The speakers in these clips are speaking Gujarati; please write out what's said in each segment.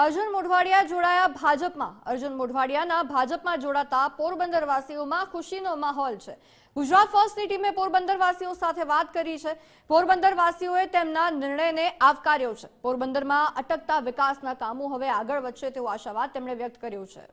અર્જુન મોઢવાડિયા જોડાયા ભાજપમાં. અર્જુન મોઢવાડિયાના ભાજપમાં જોડાતા પોરબંદરવાસીઓમાં ખુશીનો માહોલ છે. ગુજરાત ફર્સ્ટની ટીમે પોરબંદરવાસીઓ સાથે વાત કરી છે. પોરબંદરવાસીઓએ તેમના નિર્ણયને આવકાર્યો છે. પોરબંદરમાં અટકતા વિકાસના કામો હવે આગળ વધશે તેવો આશાવાદ તેમણે વ્યક્ત કર્યો છે.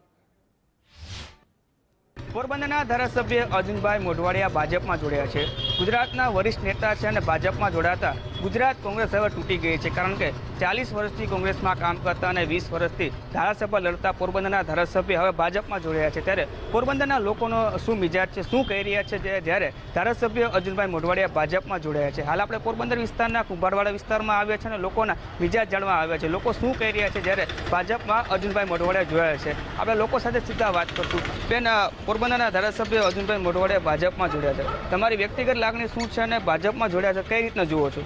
પોરબંદરના ધારાસભ્ય અર્જુનભાઈ મોઢવાડિયા ભાજપમાં જોડ્યા છે. ગુજરાતના વરિષ્ઠ નેતા છે અને ભાજપમાં જોડાતા ગુજરાત કોંગ્રેસ હવે તૂટી ગઈ છે. કારણ કે ચાલીસ વર્ષથી કોંગ્રેસમાં કામ કરતા અને વીસ વર્ષથી ધારાસભ્ય લડતા પોરબંદરના ધારાસભ્ય હવે ભાજપમાં જોડ્યા છે. ત્યારે પોરબંદરના લોકોનો શું મિજાજ છે? શું કહી રહ્યા છે જ્યારે ધારાસભ્ય અર્જુનભાઈ મોઢવાડિયા ભાજપમાં જોડાયા છે? હાલ આપણે પોરબંદર વિસ્તારના કુંભારવાડા વિસ્તારમાં આવ્યા છે અને લોકોના મિજાજ જાણવા આવ્યા છે. લોકો શું કહી રહ્યા છે જ્યારે ભાજપમાં અર્જુનભાઈ મોઢવાડિયા જોડાયા છે? આપણે લોકો સાથે સીધા વાત કરશું. બેન પોરબંદરના ધારાસભ્ય અર્જુનભાઈ મોઢવાડિયા ભાજપમાં જોડ્યા છે. તમારી વ્યક્તિગત લાગણી શું છે અને ભાજપમાં જોડ્યા છે? કઈ રીતના જુઓ છો?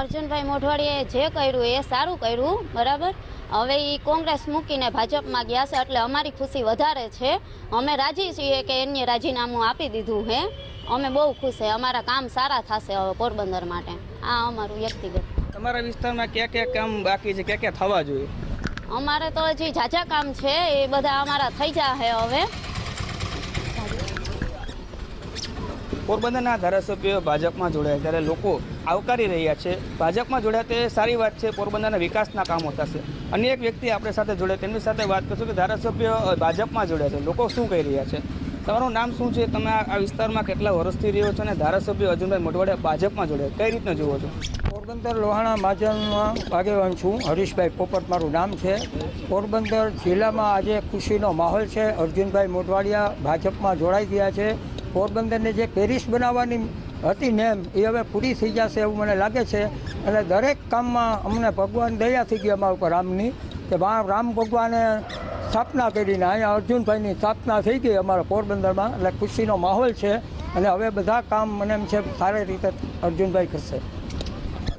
અર્જુનભાઈ મોઢવાડીએ જે કર્યું એ સારું કર્યું બરાબર? હવે એ કોંગ્રેસ મૂકીને ભાજપમાં ગયા છે એટલે અમારી ખુશી વધારે છે. અમે રાજી છીએ કે એને રાજીનામું આપી દીધું છે અમે બહુ ખુશ છે અમારા કામ સારા થશે હવે પોરબંદર માટે. આ અમારું વ્યક્તિગત. તમારા વિસ્તારમાં ક્યાં ક્યાં કામ બાકી છે? ક્યાં ક્યાં થવા જોઈએ? અમારે તો હજી ઝાઝા કામ છે. એ બધા અમારા થઈ જાય હવે. પોરબંદરના ધારાસભ્યો ભાજપમાં જોડાયા ત્યારે લોકો આવકારી રહ્યા છે. ભાજપમાં જોડાયા તે સારી વાત છે, પોરબંદરના વિકાસના કામો થશે. અન્ય એક વ્યક્તિ આપણે સાથે જોડે તેમની સાથે વાત કરશું કે ધારાસભ્ય ભાજપમાં જોડ્યા છે. લોકો શું કહી રહ્યા છે? તમારું નામ શું છે? તમે આ વિસ્તારમાં કેટલા વર્ષથી રહ્યો છો અને ધારાસભ્ય અર્જુનભાઈ મોટવાડિયા ભાજપમાં જોડાયા? કઈ રીતના જુઓ છો? પોરબંદર લોહાણા મહાજનમાં આગેવાન છું, હરીશભાઈ પોપટ મારું નામ છે. પોરબંદર જિલ્લામાં આજે ખુશીનો માહોલ છે. અર્જુનભાઈ મોટવાડિયા ભાજપમાં જોડાઈ ગયા છે. પોરબંદરને જે પેરિસ બનાવવાની હતી નેમ એ હવે પૂરી થઈ જશે એવું મને લાગે છે. અને દરેક કામમાં અમને ભગવાન દયા થઈ ગઈ અમારા ઉપર રામની, કે રામ ભગવાને સ્થાપના કરીને અહીંયા અર્જુનભાઈની સ્થાપના થઈ ગઈ અમારા પોરબંદરમાં. એટલે ખુશીનો માહોલ છે અને હવે બધા કામ મને એમ છે સારી રીતે અર્જુનભાઈ કરશે.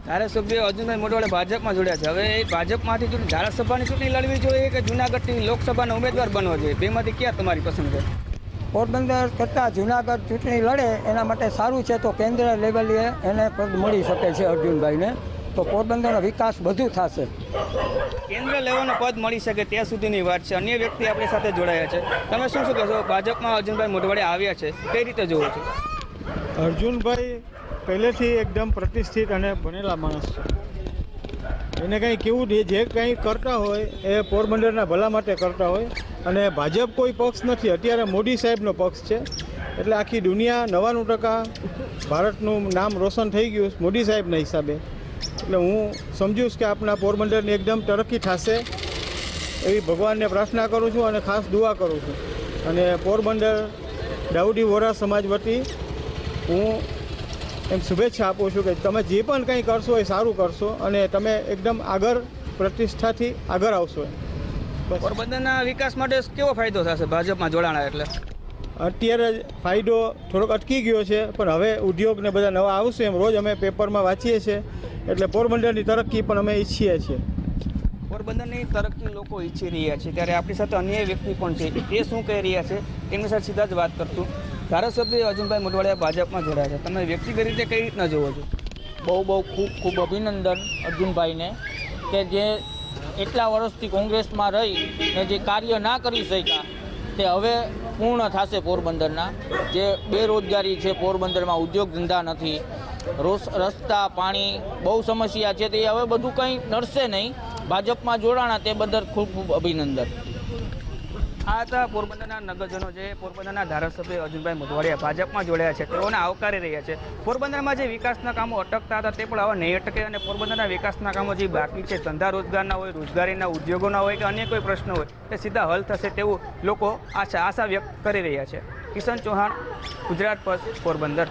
ધારાસભ્ય અર્જુનભાઈ મોઢવાડિયા ભાજપમાં જોડ્યા છે. હવે એ ભાજપમાંથી ચૂંટણી, ધારાસભાની ચૂંટણી લડવી જોઈએ કે જૂનાગઢની લોકસભાના ઉમેદવાર બનવો જોઈએ? બેમાંથી ક્યાં તમારી પસંદ છે? પોરબંદર કરતાં જુનાગઢ ચૂંટણી લડે એના માટે સારું છે તો કેન્દ્ર લેવલે એને પદ મળી શકે છે અર્જુનભાઈને. તો પોરબંદરનો વિકાસ બધું થશે. કેન્દ્ર લેવલનો પદ મળી શકે ત્યાં સુધીની વાત છે. અન્ય વ્યક્તિ આપણી સાથે જોડાયા છે. તમે શું શું કહેશો? ભાજપમાં અર્જુનભાઈ મોઢવાડે આવ્યા છે. કઈ રીતે જોવો છો? અર્જુનભાઈ પહેલેથી એકદમ પ્રતિષ્ઠિત અને ભણેલા માણસ છે. એને કંઈ કેવું જે જે કંઈ કરતા હોય એ પોરબંદરના ભલા માટે કરતા હોય. અને ભાજપ કોઈ પક્ષ નથી, અત્યારે મોદી સાહેબનો પક્ષ છે. એટલે આખી દુનિયા નવ્વાણું ટકા ભારતનું નામ રોશન થઈ ગયું મોદી સાહેબના હિસાબે. એટલે હું સમજુ કે આપણા પોરબંદરની એકદમ તરક્કી થશે એવી ભગવાનને પ્રાર્થના કરું છું અને ખાસ દુઆ કરું છું. અને પોરબંદર દાઉદી વોરા સમાજ વતી હું એમ શુભેચ્છા આપું છું કે તમે જે પણ કંઈ કરશો એ સારું કરશો અને તમે એકદમ આગળ પ્રતિષ્ઠાથી આગળ આવશો. પોરબંદરના વિકાસ માટે કેવો ફાયદો થશે? ભાજપમાં જોડાણા એટલે. અત્યારે ફાયદો થોડોક અટકી ગયો છે પણ હવે ઉદ્યોગ ને બધા નવા આવશે એમ રોજ અમે પેપરમાં વાંચીએ છીએ. એટલે પોરબંદરની તરક્કી પણ અમે ઈચ્છીએ છીએ. પોરબંદરની તરક્કી લોકો ઈચ્છી રહ્યા છે. ત્યારે આપણી સાથે અન્ય વ્યક્તિ પણ છે. તે શું કહી રહ્યા છે? તેમની સાથે સીધા જ વાત કરતું ધારાસભ્ય અર્જુનભાઈ મોટવાડિયા ભાજપમાં જોડાયા છે. તમે વ્યક્તિગત રીતે કઈ રીતના જોવો છો? બહુ બહુ ખૂબ ખૂબ અભિનંદન અર્જુનભાઈને કે જે એટલા વર્ષથી કોંગ્રેસમાં રહી ને જે કાર્ય ના કરી શક્યા તે હવે પૂર્ણ થશે પોરબંદરના. જે બેરોજગારી છે પોરબંદરમાં, ઉદ્યોગ ધંધા નથી, રોસ, રસ્તા, પાણી બહુ સમસ્યા છે તે હવે બધું કંઈ નડશે નહીં. ભાજપમાં જોડાણા તે બદલ ખૂબ ખૂબ અભિનંદન. આ હતા પોરબંદરના નગરજનો જે પોરબંદરના ધારાસભ્ય અર્જુનભાઈ મોઢવાડિયા ભાજપમાં જોડાયા છે. તેઓને આવકારી રહ્યા છે. પોરબંદરમાં જે વિકાસના કામો અટકતા હતા તે પણ હવે નહીં અટકે અને પોરબંદરના વિકાસના કામો જે બાકી છે, ધંધા રોજગારના હોય, રોજગારીના ઉદ્યોગોના હોય કે અન્ય કોઈ પ્રશ્ન હોય, તે સીધા હલ થશે તેવું લોકો આશા આશા વ્યક્ત કરી રહ્યા છે. કિશન ચૌહાણ, ગુજરાત પર પોરબંદર.